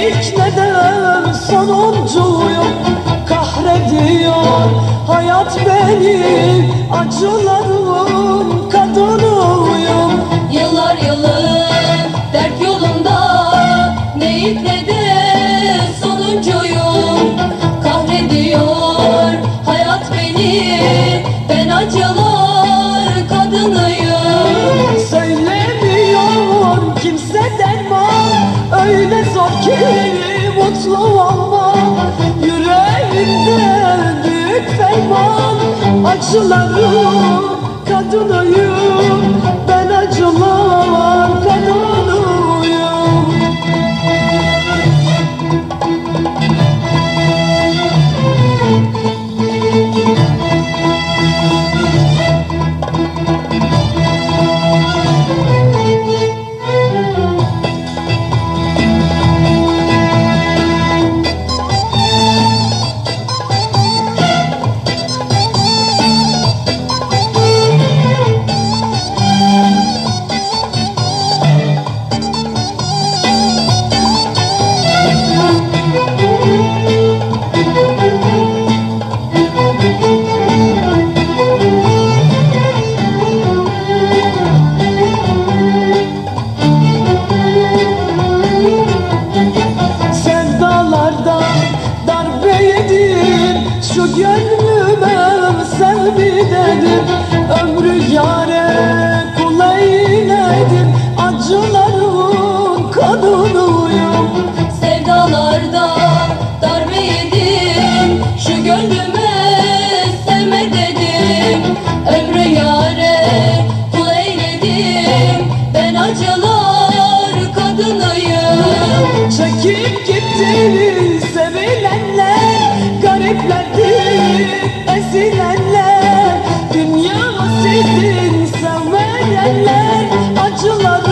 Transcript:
Ne ilk ne de sonuncuyum? Kahrediyor hayat beni. Acılarım kadınıyım. Yıllar yılı dert yolunda. Ne ilk ne de sonuncuyum? Kahrediyor hayat beni. Ben acılar kadınıyım Ki mutlu Yüreğimde büyük ferman. Acılarım kadınıyım Şu gönlüme sev bir dedim Ömrü yare kulay nedir Acıların kadınıyım. Sevdalarda darbe yedim Şu gönlüme sevme dedim Ömrü yare kulay nedim Ben acılar kadınıyım. Çekip gittin Bütün severenler acıları